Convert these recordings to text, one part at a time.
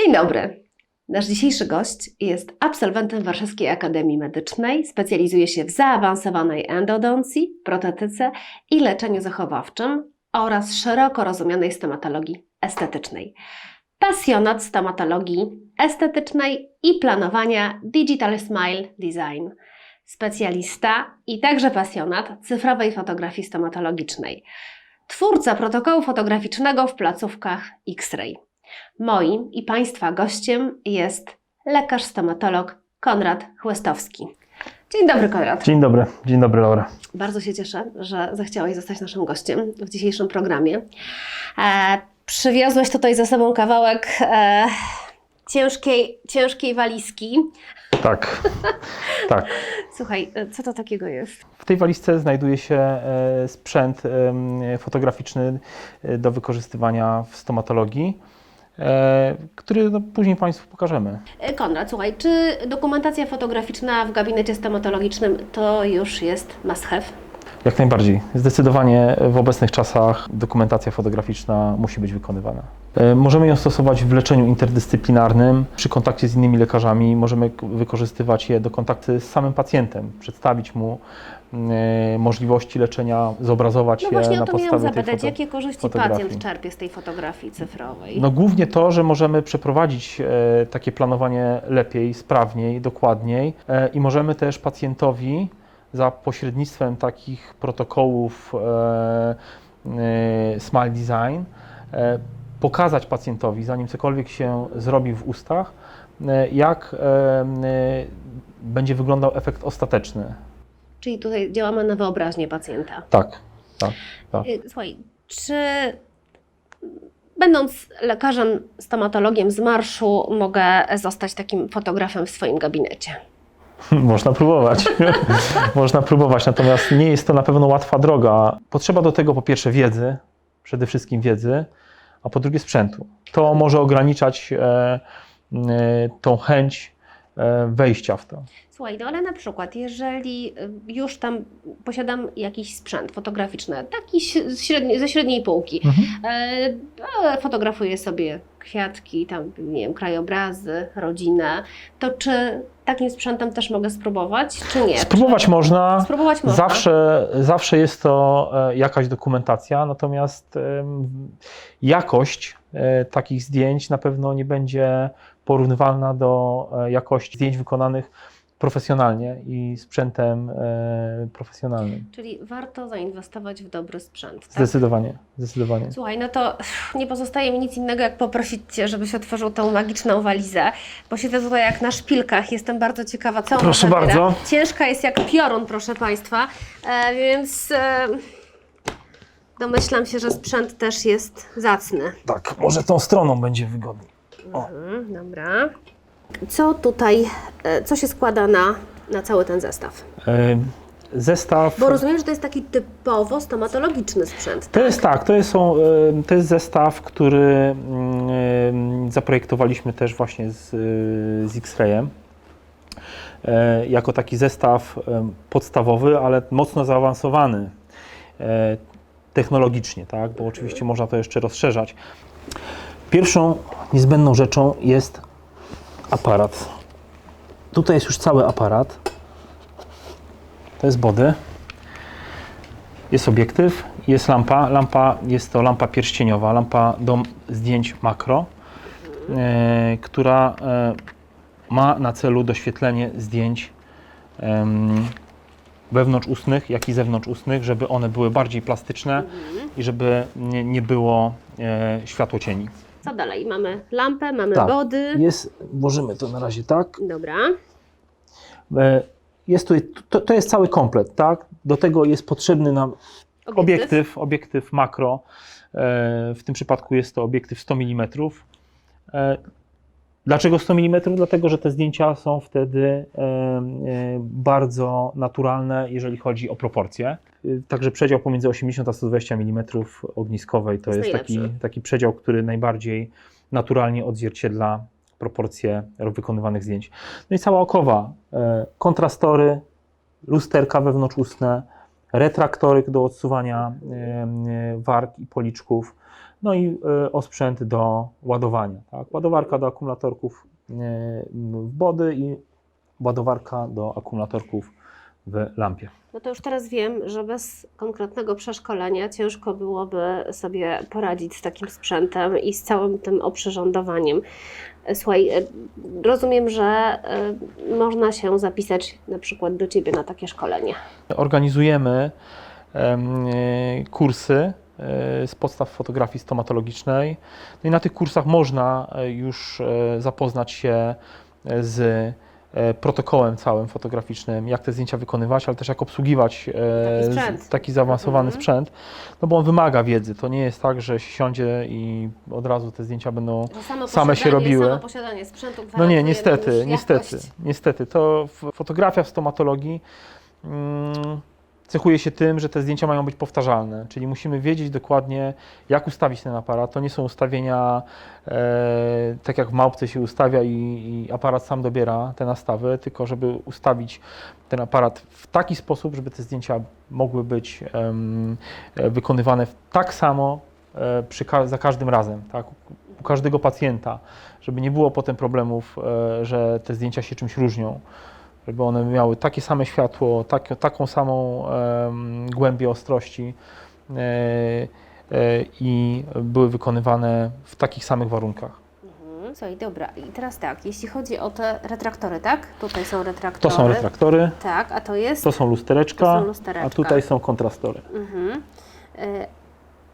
Dzień dobry. Nasz dzisiejszy gość jest absolwentem Warszawskiej Akademii Medycznej, specjalizuje się w zaawansowanej endodoncji, protetyce i leczeniu zachowawczym oraz szeroko rozumianej stomatologii estetycznej. Pasjonat stomatologii estetycznej i planowania Digital Smile Design. Specjalista i także pasjonat cyfrowej fotografii stomatologicznej. Twórca protokołu fotograficznego w placówkach X-Ray. Moim i Państwa gościem jest lekarz stomatolog Konrad Chłestowski. Dzień dobry, Konrad. Dzień dobry, dzień dobry Laura. Bardzo się cieszę, że zechciałeś zostać naszym gościem w dzisiejszym programie. E, przywiozłeś tutaj ze sobą kawałek e, ciężkiej, ciężkiej walizki. Tak, tak. Słuchaj, e, co to takiego jest? W tej walizce znajduje się e, sprzęt fotograficzny e, do wykorzystywania w stomatologii, który no, później Państwu pokażemy. E, Konrad, słuchaj, czy dokumentacja fotograficzna w gabinecie stomatologicznym to już jest must have? Jak najbardziej. Zdecydowanie w obecnych czasach dokumentacja fotograficzna musi być wykonywana. E, Możemy ją stosować w leczeniu interdyscyplinarnym, przy kontakcie z innymi lekarzami. Możemy wykorzystywać je do kontaktu z samym pacjentem, przedstawić mu e, możliwości leczenia, zobrazować No je właśnie na o to miałam podstawie tej zapytać, jakie korzyści fotografii. pacjent czerpie z tej fotografii cyfrowej? No głównie to, że możemy przeprowadzić e, takie planowanie lepiej, sprawniej, dokładniej e, i możemy też pacjentowi za pośrednictwem takich protokołów e, Smile Design pokazać pacjentowi, zanim cokolwiek się zrobi w ustach, jak będzie wyglądał efekt ostateczny. Czyli tutaj działamy na wyobraźnię pacjenta. Tak, tak, tak. Y, Słuchaj, czy będąc lekarzem, stomatologiem z marszu, mogę zostać takim fotografem w swoim gabinecie? Można próbować. Można próbować, natomiast nie jest to na pewno łatwa droga. Potrzeba do tego po pierwsze wiedzy, przede wszystkim wiedzy, a po drugie sprzętu. To może ograniczać e, e, tą chęć e, wejścia w to. Słuchaj, no ale na przykład, jeżeli y, już tam posiadam jakiś sprzęt fotograficzny, taki ś- z średniej, ze średniej półki, e, e, fotografuję sobie kwiatki, tam, nie wiem, krajobrazy, rodzinę, to czy takim sprzętem też mogę spróbować, czy nie? Spróbować można. Spróbować można. Zawsze, zawsze jest to e, jakaś dokumentacja, natomiast jakość e, takich zdjęć na pewno nie będzie porównywalna do e, jakości zdjęć wykonanych profesjonalnie i sprzętem e, profesjonalnym. Czyli warto zainwestować w dobry sprzęt. Tak? Zdecydowanie, zdecydowanie. Słuchaj, no to nie pozostaje mi nic innego, jak poprosić Cię, żebyś otworzył tą magiczną walizę, bo siedzę tutaj jak na szpilkach. Jestem bardzo ciekawa, co Proszę bardzo. Ciężka jest jak piorun, proszę Państwa, e, więc e, domyślam się, że sprzęt też jest zacny. Tak, może tą stroną będzie wygodniej. O. Mhm, dobra. Co tutaj, e, co się składa na, na cały ten zestaw? E, Zestaw. Bo rozumiem, że to jest taki typowo stomatologiczny sprzęt. To jest tak, to jest, są, e, to jest zestaw, który mm, zaprojektowaliśmy też właśnie z, z X-Rayem. Jako taki zestaw podstawowy, ale mocno zaawansowany technologicznie, tak? bo oczywiście można to jeszcze rozszerzać. Pierwszą niezbędną rzeczą jest aparat. Tutaj jest już cały aparat. To jest body. Jest obiektyw, jest lampa. Lampa jest to lampa pierścieniowa, lampa do zdjęć makro, e, która e, ma na celu doświetlenie zdjęć em, wewnątrzustnych, jak i zewnątrzustnych, żeby one były bardziej plastyczne i żeby nie, nie było e, światłocieni. Co dalej? Mamy lampę, mamy Tak. body. Jest, włożymy to na razie tak. Dobra. E, Jest tu, to, to jest cały komplet, tak? Do tego jest potrzebny nam obiektyw, obiektyw makro. E, W tym przypadku jest to obiektyw 100 mm. Dlaczego 100 mm? Dlatego, że te zdjęcia są wtedy e, bardzo naturalne, jeżeli chodzi o proporcje. E, Także przedział pomiędzy 80 a 120 mm ogniskowej to Jest jest taki, taki przedział, który najbardziej naturalnie odzwierciedla proporcje wykonywanych zdjęć. No i cała okowa, e, kontrastory, lusterka wewnątrzustne, retraktoryk do odsuwania e, warg i policzków, no i e, osprzęt do ładowania. Tak? Ładowarka do akumulatorków e, w body i ładowarka do akumulatorków w lampie. No to już teraz wiem, że bez konkretnego przeszkolenia ciężko byłoby sobie poradzić z takim sprzętem i z całym tym oprzyrządowaniem. Słuchaj, e, rozumiem, że można się zapisać na przykład do Ciebie na takie szkolenie. Organizujemy em, kursy z podstaw fotografii stomatologicznej. No i na tych kursach można e, już e, zapoznać się e, z e, protokołem całym fotograficznym, jak te zdjęcia wykonywać, ale też jak obsługiwać e, Taki sprzęt. taki zaawansowany Mhm. sprzęt, no bo on wymaga wiedzy. To nie jest tak, że się siądzie i od razu te zdjęcia będą Same się robiły. Samo posiadanie sprzętu no nie, niestety, niestety, niestety. To fotografia w stomatologii mm, cechuje się tym, że te zdjęcia mają być powtarzalne, czyli musimy wiedzieć dokładnie, jak ustawić ten aparat. To nie są ustawienia e, tak jak w małpce się ustawia i, i aparat sam dobiera te nastawy, tylko żeby ustawić ten aparat w taki sposób, żeby te zdjęcia mogły być e, wykonywane tak samo e, przy, za każdym razem, tak? u każdego pacjenta, żeby nie było potem problemów, e, że te zdjęcia się czymś różnią, żeby one miały takie same światło, tak, taką samą głębię ostrości e, e, i były wykonywane w takich samych warunkach. Mhm, Słuchaj, dobra. I teraz tak, jeśli chodzi o te retraktory, tak? Tutaj są retraktory. To są retraktory, Tak, a to jest? to są lustereczka, To są lustereczka. a tutaj są kontrastory. Mhm. E,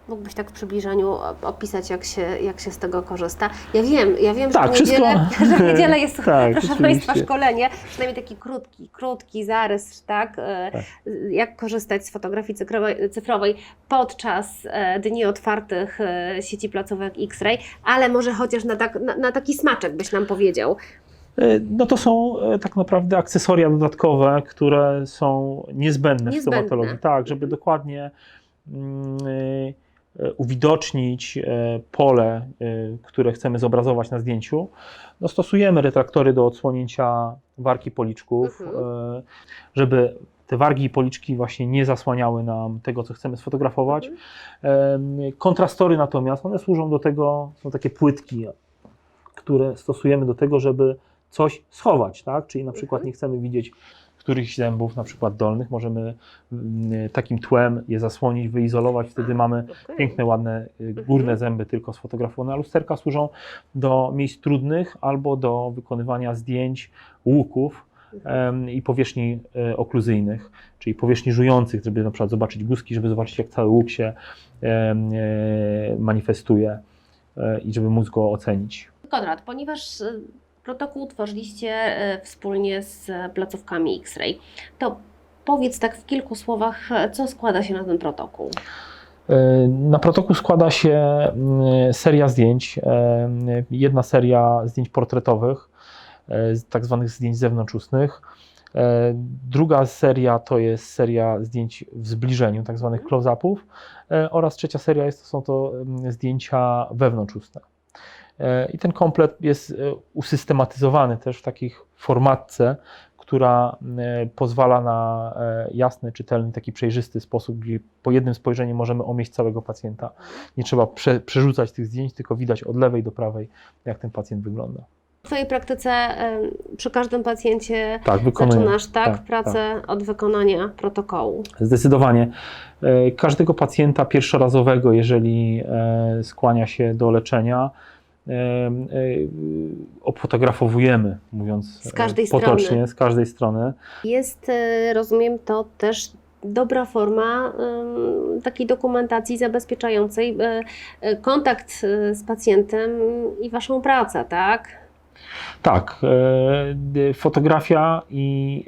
Mógłbyś tak w przybliżeniu op- opisać, jak się, jak się z tego korzysta? Ja wiem, ja wiem, że, Tak, w niedzielę, że w niedzielę jest, Tak, proszę. Państwa, szkolenie, przynajmniej taki krótki, krótki zarys, tak? E, Tak. Jak korzystać z fotografii cyfrowej, cyfrowej podczas e, dni otwartych e, sieci placówek X-Ray, ale może chociaż na, tak, na, na taki smaczek byś nam powiedział. No to są tak naprawdę akcesoria dodatkowe, które są niezbędne, Niezbędne. w stomatologii. Tak, żeby dokładnie mm, e, e, uwidocznić e, pole, e, które chcemy zobrazować na zdjęciu. No stosujemy retraktory do odsłonięcia warki policzków, Mhm. e, żeby te wargi i policzki właśnie nie zasłaniały nam tego, co chcemy sfotografować. Mhm. Kontrastory natomiast, one służą do tego, są takie płytki, które stosujemy do tego, żeby coś schować, tak? Czyli na przykład Mhm. nie chcemy widzieć którychś zębów, na przykład dolnych, możemy mm, takim tłem je zasłonić, wyizolować, wtedy mamy piękne, ładne y, górne Mhm. zęby tylko sfotografowane, a lusterka służą do miejsc trudnych albo do wykonywania zdjęć łuków i powierzchni e, okluzyjnych, czyli powierzchni żujących, żeby na przykład zobaczyć guzki, żeby zobaczyć jak cały łuk się e, manifestuje e, i żeby móc go ocenić. Konrad, ponieważ protokół tworzyliście e, wspólnie z placówkami X-Ray, to powiedz tak w kilku słowach, e, co składa się na ten protokół. E, Na protokół składa się mm, seria zdjęć. Jedna seria zdjęć portretowych, tak zwanych zdjęć zewnątrzustnych. Druga seria to jest seria zdjęć w zbliżeniu, tak zwanych close-upów. E, Oraz trzecia seria jest, to są to mm, zdjęcia wewnątrzustne. E, I ten komplet jest e, usystematyzowany też w takich formatce, która e, pozwala na jasny, czytelny, taki przejrzysty sposób, gdzie po jednym spojrzeniu możemy omieść całego pacjenta. Nie trzeba prze, przerzucać tych zdjęć, tylko widać od lewej do prawej, jak ten pacjent wygląda. W Twojej praktyce przy każdym pacjencie Tak, zaczynasz tak, tak, pracę od wykonania protokołu. Zdecydowanie. Każdego pacjenta pierwszorazowego, jeżeli skłania się do leczenia, obfotografowujemy, mówiąc Z każdej e, potocznie, strony. z każdej strony. Jest, e, rozumiem, to też dobra forma takiej dokumentacji zabezpieczającej e, kontakt z pacjentem i Waszą pracę, tak? Tak, fotografia i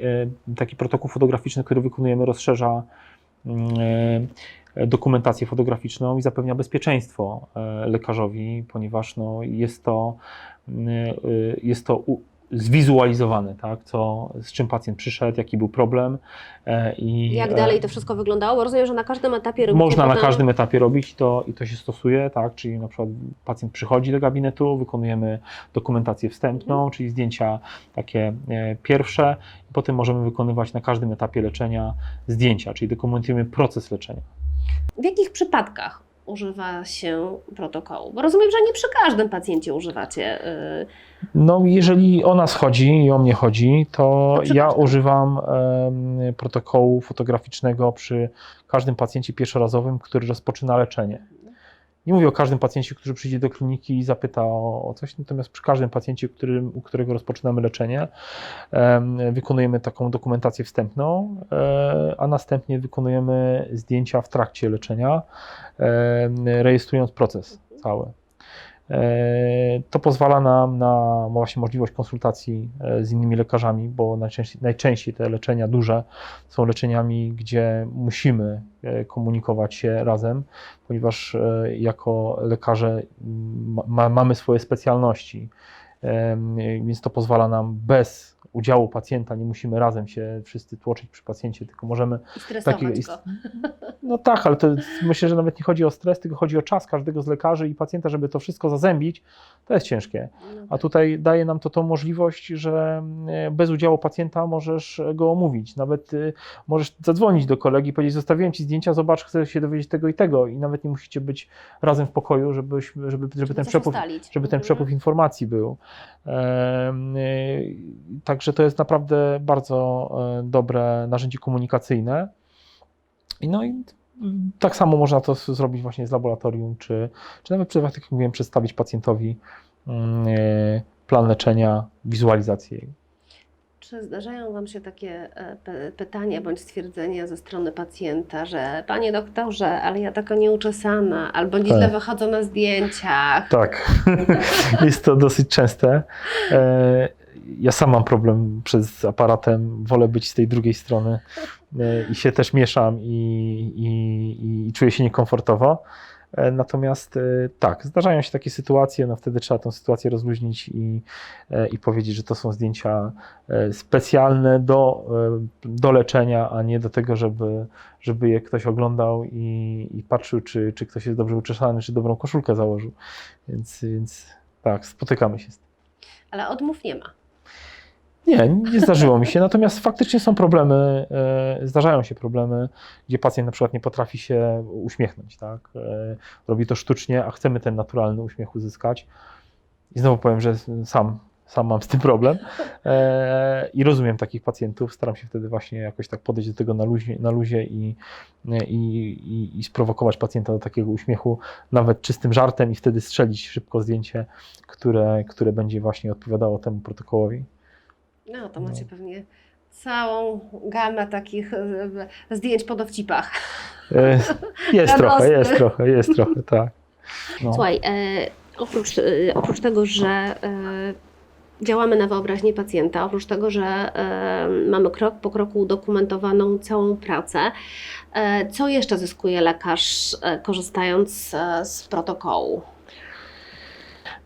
taki protokół fotograficzny, który wykonujemy, rozszerza mm, dokumentację fotograficzną i zapewnia bezpieczeństwo e, lekarzowi, ponieważ no, jest to, e, jest to zwizualizowane, tak, co, z czym pacjent przyszedł, jaki był problem. e, I, Jak dalej to wszystko wyglądało? Bo rozumiem, że na każdym etapie robicie można na każdym etapie robić to i to się stosuje, tak? Czyli na przykład pacjent przychodzi do gabinetu, wykonujemy dokumentację wstępną, Mhm. czyli zdjęcia takie pierwsze, i potem możemy wykonywać na każdym etapie leczenia zdjęcia, czyli dokumentujemy proces leczenia. W jakich przypadkach używa się protokołu? Bo rozumiem, że nie przy każdym pacjencie używacie. y, No, jeżeli o nas chodzi i o mnie chodzi, to ja każdym. używam protokołu fotograficznego przy każdym pacjencie pierwszorazowym, który rozpoczyna leczenie. Nie mówię o każdym pacjencie, który przyjdzie do kliniki i zapyta o, o coś, natomiast przy każdym pacjencie, którym, u którego rozpoczynamy leczenie, em, wykonujemy taką dokumentację wstępną, e, a następnie wykonujemy zdjęcia w trakcie leczenia, rejestrując proces cały. E, To pozwala nam na właśnie możliwość konsultacji e, z innymi lekarzami, bo najczęściej, najczęściej te leczenia duże są leczeniami, gdzie musimy e, komunikować się razem, ponieważ jako lekarze ma, mamy swoje specjalności, więc to pozwala nam bez udziału pacjenta, nie musimy razem się wszyscy tłoczyć przy pacjencie, tylko możemy I stresować Taki- go. no tak, ale to myślę, że nawet nie chodzi o stres, tylko chodzi o czas każdego z lekarzy i pacjenta, żeby to wszystko zazębić, to jest ciężkie. No A tutaj daje nam to tą możliwość, że e, bez udziału pacjenta możesz go omówić. Nawet y, możesz zadzwonić do kolegi i powiedzieć, zostawiłem ci zdjęcia, zobacz, chcę się dowiedzieć tego i tego i nawet nie musicie być razem w pokoju, żebyś, żeby, żeby, ten coś przepływ żeby ten Mhm. przepływ informacji był. Także to jest naprawdę bardzo e, dobre narzędzie komunikacyjne. I No i tak samo można to zrobić właśnie z laboratorium, czy, czy nawet, tak jak mówiłem, przedstawić pacjentowi mm, e, plan leczenia, wizualizację. jego. Czy zdarzają Wam się takie e, pytania bądź stwierdzenia ze strony pacjenta, że Panie doktorze, ale ja taka nieuczesana, albo źle Tak. wychodzą na zdjęciach. Tak, jest to dosyć częste. Ja sam mam problem przed aparatem, wolę być z tej drugiej strony e, i się też mieszam i, i, i czuję się niekomfortowo. E, Natomiast e, tak, zdarzają się takie sytuacje, no wtedy trzeba tę sytuację rozluźnić i, i powiedzieć, że to są zdjęcia specjalne do, do leczenia, a nie do tego, żeby, żeby je ktoś oglądał i, i patrzył, czy, czy ktoś jest dobrze uczesany, czy dobrą koszulkę założył. Więc, więc tak, spotykamy się z tym. Ale odmów nie ma. Nie, nie zdarzyło mi się, natomiast faktycznie są problemy, e, zdarzają się problemy, gdzie pacjent na przykład nie potrafi się uśmiechnąć, tak? E, robi to sztucznie, a chcemy ten naturalny uśmiech uzyskać. I znowu powiem, że sam, sam mam z tym problem e, i rozumiem takich pacjentów, staram się wtedy właśnie jakoś tak podejść do tego na luzie, na luzie i, i, i, i sprowokować pacjenta do takiego uśmiechu, nawet czystym żartem i wtedy strzelić szybko zdjęcie, które, które będzie właśnie odpowiadało temu protokołowi. No to macie pewnie całą gamę takich e, zdjęć po dowcipach. E, Jest trochę, Radosny. jest trochę, jest trochę, tak. No. Słuchaj, e, oprócz, e, oprócz tego, że e, działamy na wyobraźnię pacjenta, oprócz tego, że e, mamy krok po kroku udokumentowaną całą pracę, e, co jeszcze zyskuje lekarz e, korzystając e, z protokołu?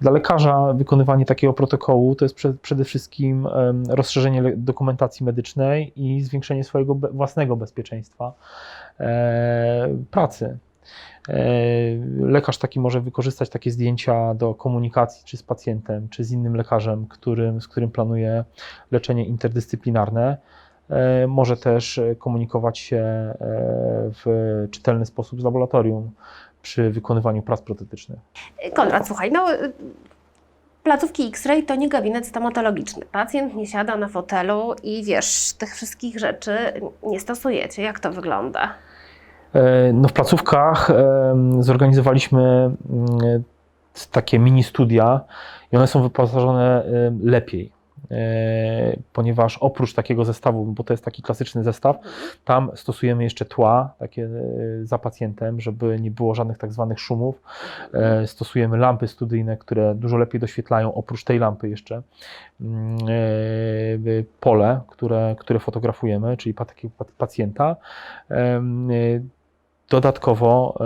Dla lekarza wykonywanie takiego protokołu to jest prze, przede wszystkim rozszerzenie dokumentacji medycznej i zwiększenie swojego własnego bezpieczeństwa e, pracy. E, Lekarz taki może wykorzystać takie zdjęcia do komunikacji czy z pacjentem, czy z innym lekarzem, którym, z którym planuje leczenie interdyscyplinarne. E, Może też komunikować się w czytelny sposób z laboratorium przy wykonywaniu prac protetycznych. Konrad, słuchaj, no placówki X-ray to nie gabinet stomatologiczny. Pacjent nie siada na fotelu i wiesz, tych wszystkich rzeczy nie stosujecie. Jak to wygląda? E, No w placówkach zorganizowaliśmy mm, takie mini studia i one są wyposażone lepiej, ponieważ oprócz takiego zestawu, bo to jest taki klasyczny zestaw, tam stosujemy jeszcze tła takie e, za pacjentem, żeby nie było żadnych tak zwanych szumów. E, Stosujemy lampy studyjne, które dużo lepiej doświetlają, oprócz tej lampy jeszcze, mm, e, pole, które, które fotografujemy, czyli pacjenta. E, Dodatkowo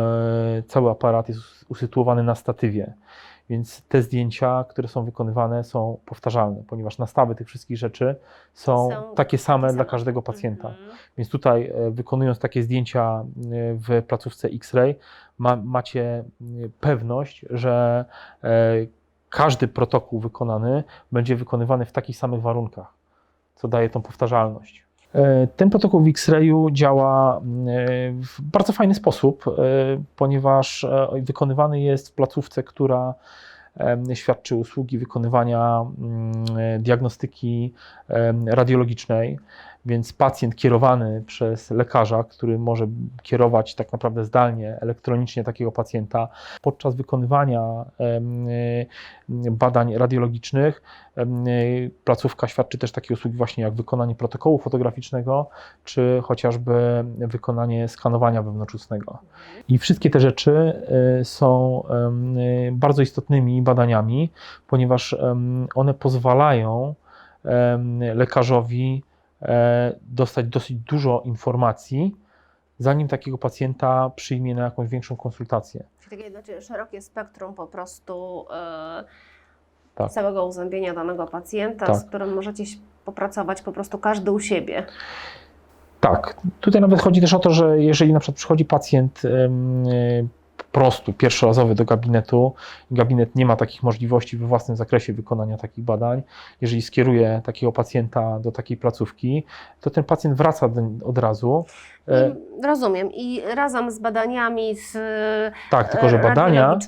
e, cały aparat jest us- usytuowany na statywie, więc te zdjęcia, które są wykonywane, są powtarzalne, ponieważ nastawy tych wszystkich rzeczy są, Są takie same dla każdego pacjenta. Mhm. Więc tutaj e, wykonując takie zdjęcia e, w placówce X-ray, ma, macie e, pewność, że każdy protokół wykonany będzie wykonywany w takich samych warunkach, co daje tą powtarzalność. E, Ten protokół w X-rayu działa mm, e, w bardzo fajny sposób, e, ponieważ wykonywany jest w placówce, która świadczy usługi wykonywania mm, diagnostyki radiologicznej, więc pacjent kierowany przez lekarza, który może kierować tak naprawdę zdalnie, elektronicznie takiego pacjenta podczas wykonywania e, badań radiologicznych, e, placówka świadczy też takie usługi właśnie jak wykonanie protokołu fotograficznego, czy chociażby wykonanie skanowania wewnątrzustnego. I wszystkie te rzeczy e, są bardzo istotnymi badaniami, ponieważ one pozwalają lekarzowi dostać dosyć dużo informacji, zanim takiego pacjenta przyjmie na jakąś większą konsultację. Czyli takie znaczy szerokie spektrum po prostu e, Tak. całego uzębienia danego pacjenta, Tak. z którym możecie popracować po prostu każdy u siebie. Tak, tutaj nawet chodzi też o to, że jeżeli na przykład przychodzi pacjent y, po prostu pierwszorazowy do gabinetu, i gabinet nie ma takich możliwości we własnym zakresie wykonania takich badań, jeżeli skieruje takiego pacjenta do takiej placówki, to ten pacjent wraca od razu. E, I, rozumiem. I razem z badaniami z tak, tylko że e, badania.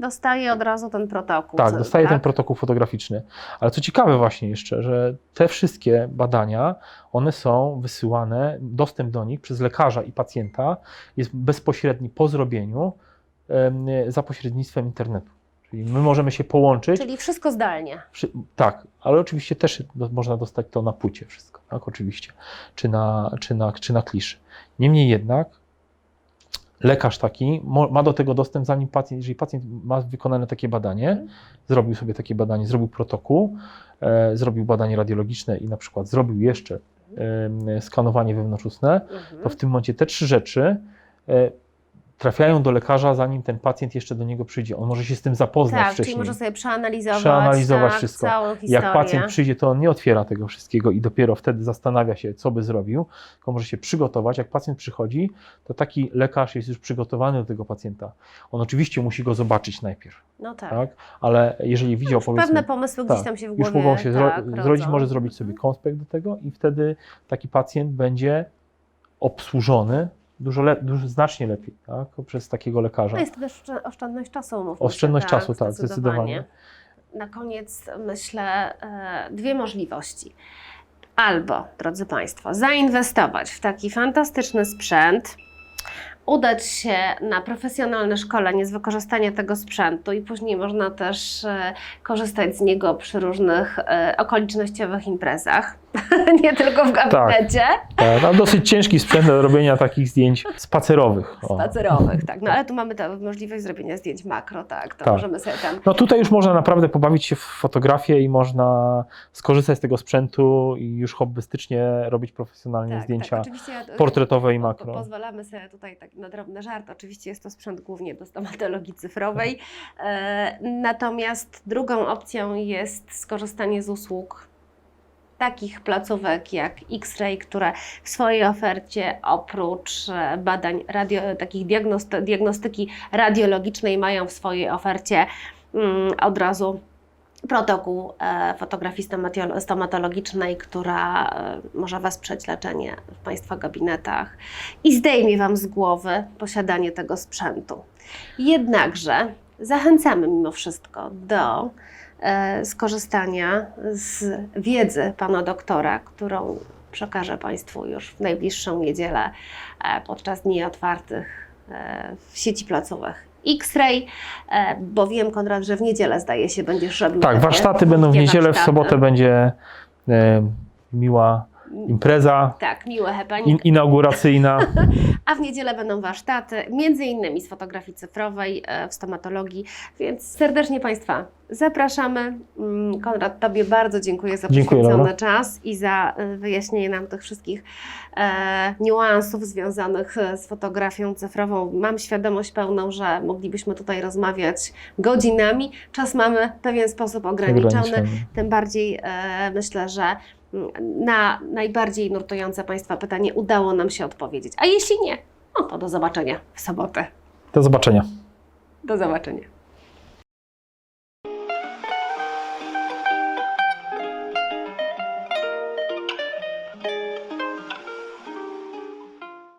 dostaje od razu ten protokół. Tak, dostaje ten tak? protokół fotograficzny. Ale co ciekawe właśnie jeszcze, że te wszystkie badania, one są wysyłane, dostęp do nich przez lekarza i pacjenta jest bezpośredni po zrobieniu za pośrednictwem internetu. Czyli my możemy się połączyć. Czyli wszystko zdalnie. Przy, tak, ale oczywiście też do, można dostać to na płycie wszystko, tak, oczywiście, czy na, czy na, czy na kliszy. Niemniej jednak lekarz taki mo, ma do tego dostęp, zanim pacjent, jeżeli pacjent ma wykonane takie badanie, Mhm. zrobił sobie takie badanie, zrobił protokół, e, zrobił badanie radiologiczne i na przykład zrobił jeszcze e, skanowanie wewnątrzustne, Mhm. to w tym momencie te trzy rzeczy e, trafiają do lekarza, zanim ten pacjent jeszcze do niego przyjdzie. On może się z tym zapoznać Tak, wcześniej. czyli może sobie przeanalizować, Przeanalizować tak, wszystko. całą historię. Jak pacjent przyjdzie, to on nie otwiera tego wszystkiego i dopiero wtedy zastanawia się, co by zrobił, tylko może się przygotować. Jak pacjent przychodzi, to taki lekarz jest już przygotowany do tego pacjenta. On oczywiście musi go zobaczyć najpierw, No tak. tak? ale jeżeli widział, Już powiedzmy, pewne pomysły gdzieś tak, tam się w głowie już mogą się tak, rodzą. może zrobić sobie konspekt do tego i wtedy taki pacjent będzie obsłużony dużo, le- dużo znacznie lepiej tak? przez takiego lekarza. No jest to też oszczę- oszczędność czasu, umówmy się, Oszczędność czasu, tak, zdecydowanie. Na koniec myślę e, dwie możliwości. Albo, drodzy Państwo, zainwestować w taki fantastyczny sprzęt, udać się na profesjonalne szkolenie z wykorzystania tego sprzętu i później można też e, korzystać z niego przy różnych e, okolicznościowych imprezach, nie tylko w gabinecie. Tak, no, dosyć ciężki sprzęt do robienia takich zdjęć spacerowych. O. spacerowych, tak. No ale tu mamy możliwość zrobienia zdjęć makro, tak. To Tak. możemy sobie tam. No tutaj już można naprawdę pobawić się w fotografię i można skorzystać z tego sprzętu i już hobbystycznie robić profesjonalnie Tak, zdjęcia tak, portretowe i makro. Pozwalamy sobie tutaj tak na drobny żart. Oczywiście jest to sprzęt głównie do stomatologii cyfrowej. E, natomiast drugą opcją jest skorzystanie z usług takich placówek jak X-Ray, które w swojej ofercie oprócz e, badań radio, takich diagnost- diagnostyki radiologicznej mają w swojej ofercie mm, od razu protokół e, fotografii stomatologicznej, która e, może wesprzeć leczenie w Państwa gabinetach i zdejmie Wam z głowy posiadanie tego sprzętu. Jednakże zachęcamy mimo wszystko do e, skorzystania z wiedzy Pana doktora, którą przekażę Państwu już w najbliższą niedzielę e, podczas dni otwartych e, w sieci placówek X-Ray, e, bo wiem, Konrad, że w niedzielę zdaje się będziesz robił Tak, warsztaty będą w niedzielę, w warsztaty. sobotę będzie e, miła impreza Tak, miłe happening. in, inauguracyjna. A w niedzielę będą warsztaty, między innymi z fotografii cyfrowej e, w stomatologii, więc serdecznie Państwa zapraszamy. Mm, Konrad, Tobie bardzo dziękuję za Dziękuję, poświęcony czas i za e, wyjaśnienie nam tych wszystkich e, niuansów związanych e, z fotografią cyfrową. Mam świadomość pełną, że moglibyśmy tutaj rozmawiać godzinami. Czas mamy w pewien sposób ograniczony. Tym bardziej e, myślę, że na najbardziej nurtujące Państwa pytanie udało nam się odpowiedzieć. A jeśli nie, no to do zobaczenia w sobotę. Do zobaczenia. Do zobaczenia.